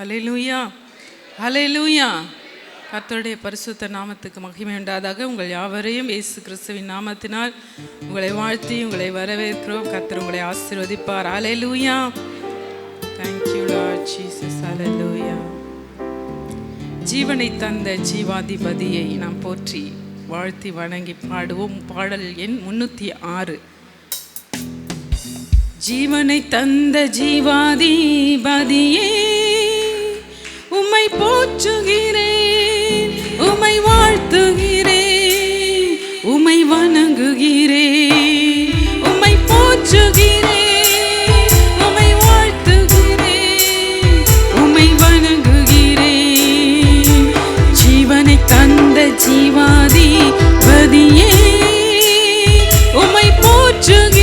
Hallelujah hallelujah கர்த்தருடைய பரிசுத்த நாமத்துக்கு மகிமை உண்டாதாக. உங்கள் யாவரையும் இயேசு கிறிஸ்துவின் நாமத்தினால் உங்களை வாழ்த்தி உங்களை வரவேற்கிறோம். கர்த்தர் உங்களை ஆசீர்வதிப்பார். ஹalleluya. Thank you lord jesus. ஜீவனை தந்த ஜீவாதிபதியை நாம் போற்றி வாழ்த்தி வணங்கி பாடுவோம். பாடல் எண் முன்னூற்றி ஆறு. ஜீவனை தந்த ஜீவாதிபதியே உம்மை போற்றுகிறேன் உம்மை வாழ்த்துகிறேன் உம்மை வணங்குகிறேன் உம்மை போற்றுகிறேன் உம்மை வாழ்த்துகிறேன் உம்மை வணங்குகிறேன். ஜீவனை தந்த ஜீவாதி பதியே உம்மை போற்றுகிறேன்.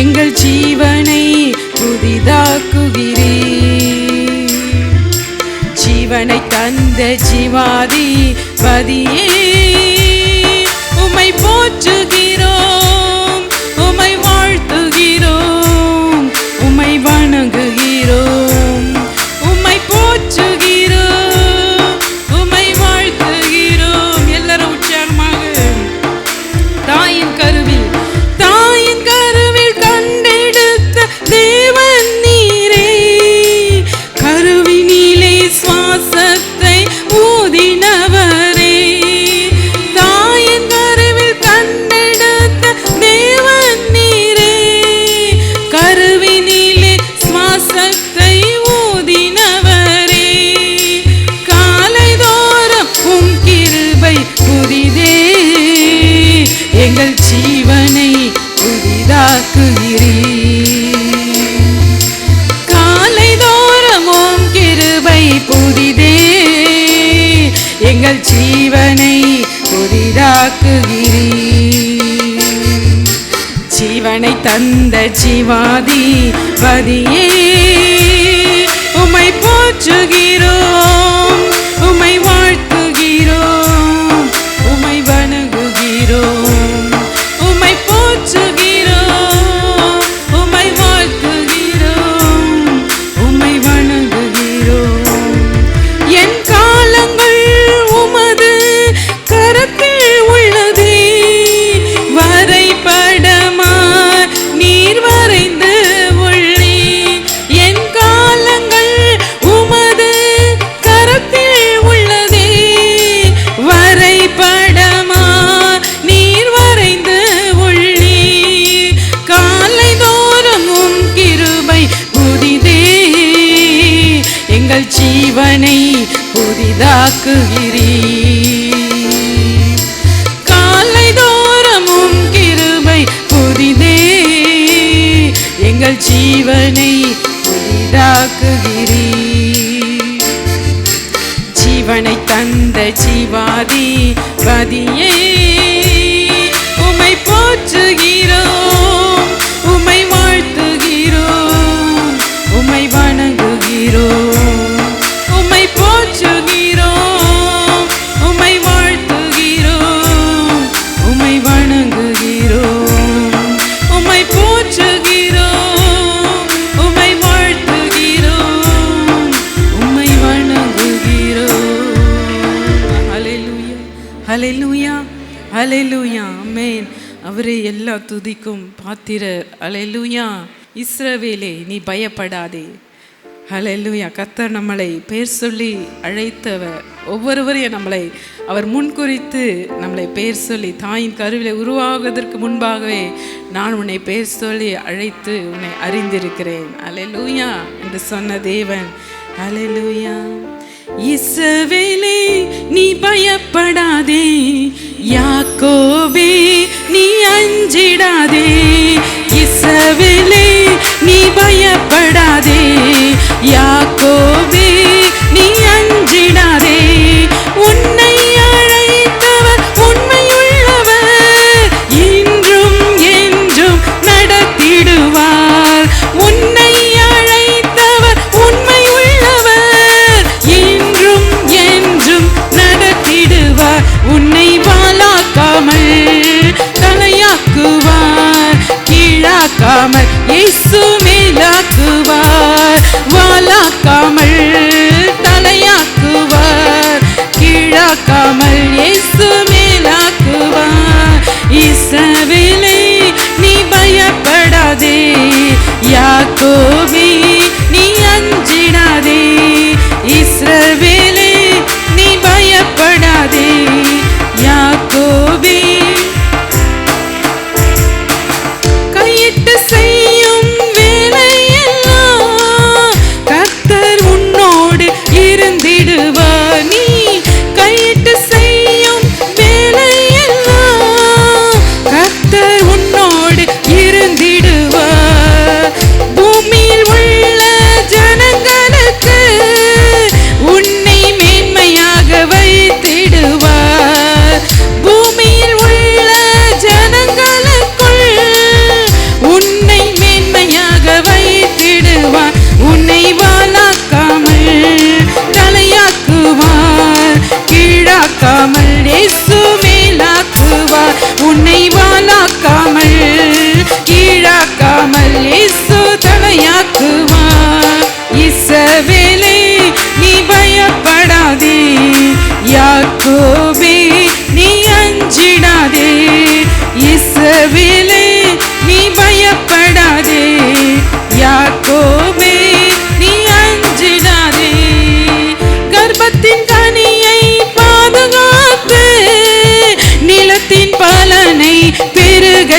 எங்கள் ஜீவனை புதிதாக்குகிறே ஜீவனை தந்த ஜீவாதி பதியே. உம்மை போற்றுக ஜீவனை தந்த ஜீவாதி பதியே உமை போற்றுகிறோம். ஜீவனை புதிதாக்குகிறீ காலை தோறமும் கிருமை புதிதே. எங்கள் ஜீவனை புதிதாக்குகிறீ ஜீவனை தந்த ஜீவாதி பதியே உம்மை போற்றுகிறோம். துதிக்கும் பாத்திரர் அலையலூயா இஸ்ரவேலே நீ பயப்படாதே. ஹலெல்லுயா கத்தர் நம்மளை பேர் சொல்லி அழைத்தவர். ஒவ்வொருவரையும் நம்மளை அவர் முன்குறித்து நம்மளை பேர் சொல்லி தாயின் கருவில உருவாகுவதற்கு முன்பாகவே நான் உன்னை பேர் சொல்லி அழைத்து உன்னை அறிந்திருக்கிறேன். அலெலூயா என்று சொன்ன தேவன். அலெலூயா இசவேலே நீ பயப்படாதே. யாக்கோபே நீ அஞ்சிடாதே. இசவேலே நீ பயப்படாதே. யாக்கோ Yakubi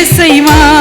செய்வான்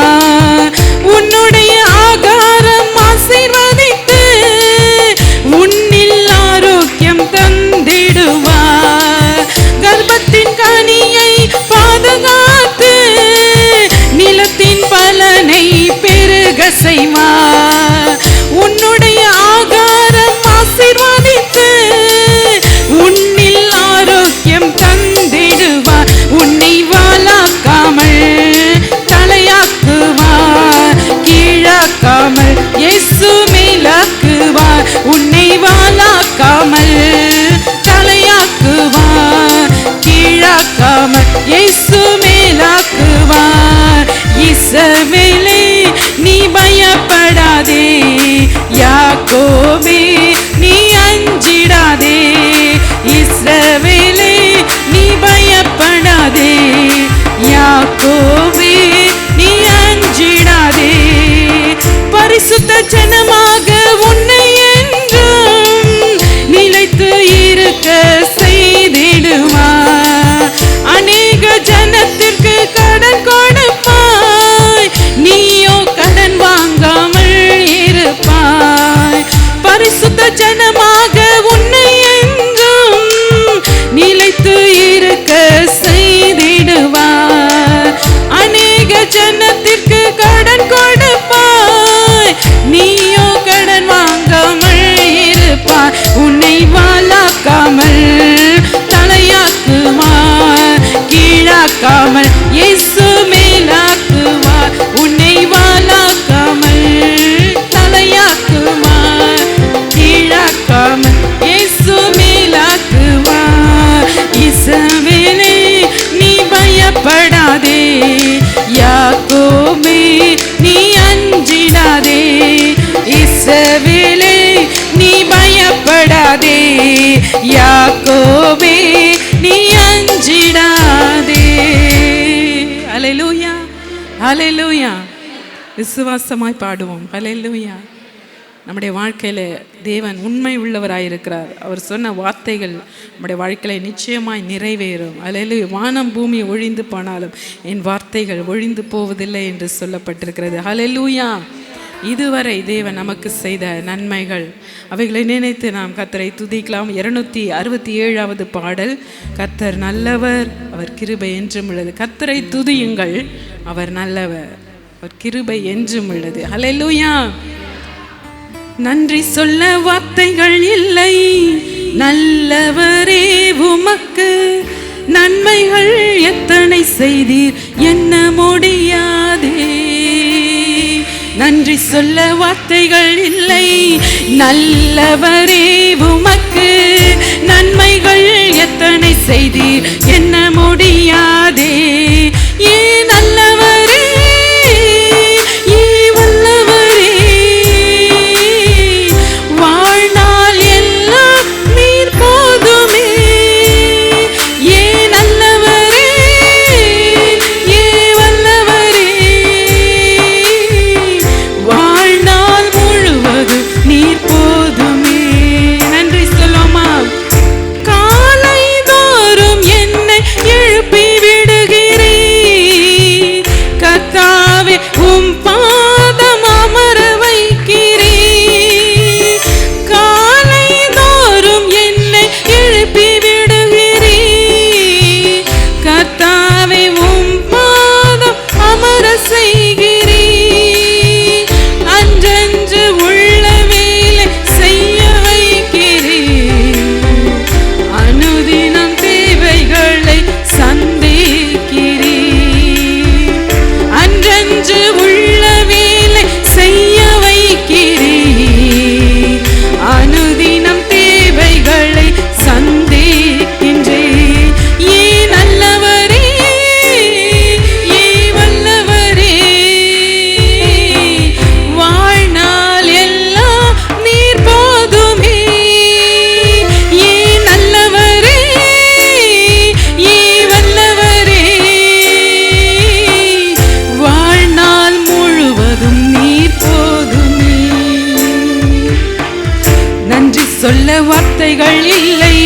ஹலெலூயா விசுவாசமாய் பாடுவோம். ஹலெலூயா நம்முடைய வாழ்க்கையில் தேவன் உண்மை உள்ளவராயிருக்கிறார். அவர் சொன்ன வார்த்தைகள் நம்முடைய வாழ்க்கையில் நிச்சயமாய் நிறைவேறும். அதில் வானம் பூமி ஒழிந்து போனாலும் என் வார்த்தைகள் ஒழிந்து போவதில்லை என்று சொல்லப்பட்டிருக்கிறது. ஹலெலூயா இதுவரை தேவன் நமக்கு செய்த நன்மைகள். அவைகளை நினைத்து நாம் கத்தரை துதிக்கலாம். இருநூத்தி அறுபத்தி ஏழாவது பாடல். கத்தர் நல்லவர் அவர் கிருபை என்றும் உள்ளது. கத்தரை துதியுங்கள் அவர் நல்லவர் அவர் கிருபை என்றும் உள்ளது. அலையலூயா நன்றி சொல்ல வார்த்தைகள் இல்லை. நல்லவரே உமக்கு நன்மைகள் எத்தனை செய்தீர்? என்ன முடியாதே. நன்றி சொல்ல வார்த்தைகள் இல்லை. நல்லவரே உமக்கு நன்மைகள் எத்தனை செய்தீர்? என்ன முடியாதே? ஏன் வார்த்தைகள் இல்லை.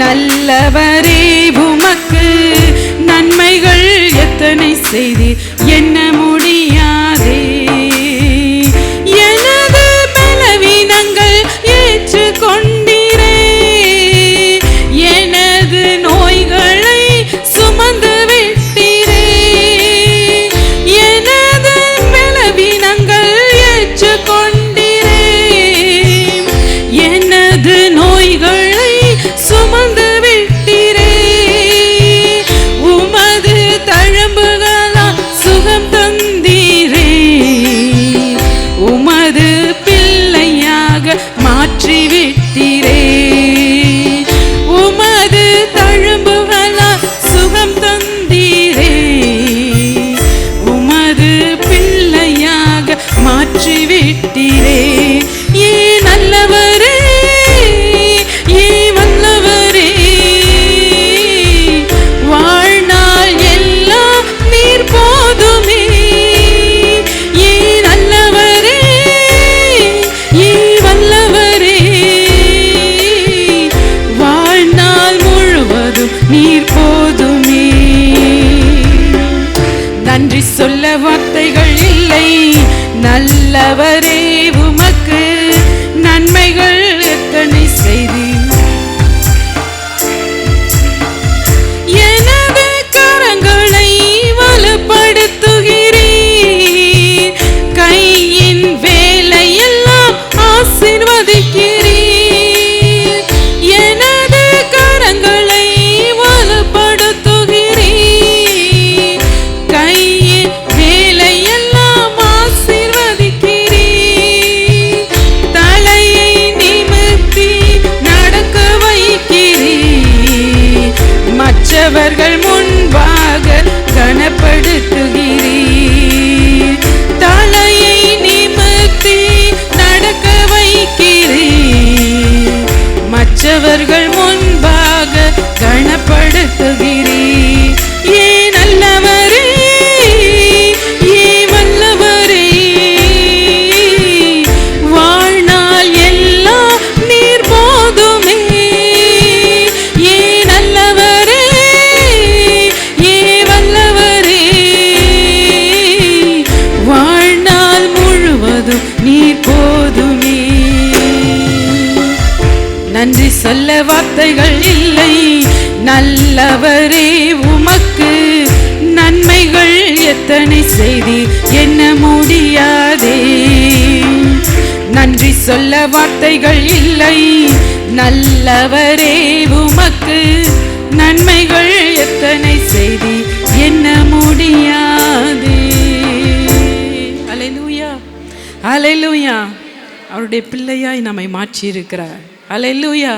நல்லவரே உமக்கு நன்மைகள் எத்தனை செய்தீர். வார்த்தைகள் இல்லை. நல்லவரே உமக்கு நன்மைகள் எத்தனை செய்தி? என்ன முடியாதே. நன்றி சொல்ல வார்த்தைகள் இல்லை. நல்லவரே உமக்கு நன்மைகள் எத்தனை செய்தி? என்ன முடியாதே. அலையூயா அலையூயா அவருடைய பிள்ளையாய் நம்மை மாற்றி இருக்கிறார் அலையூயா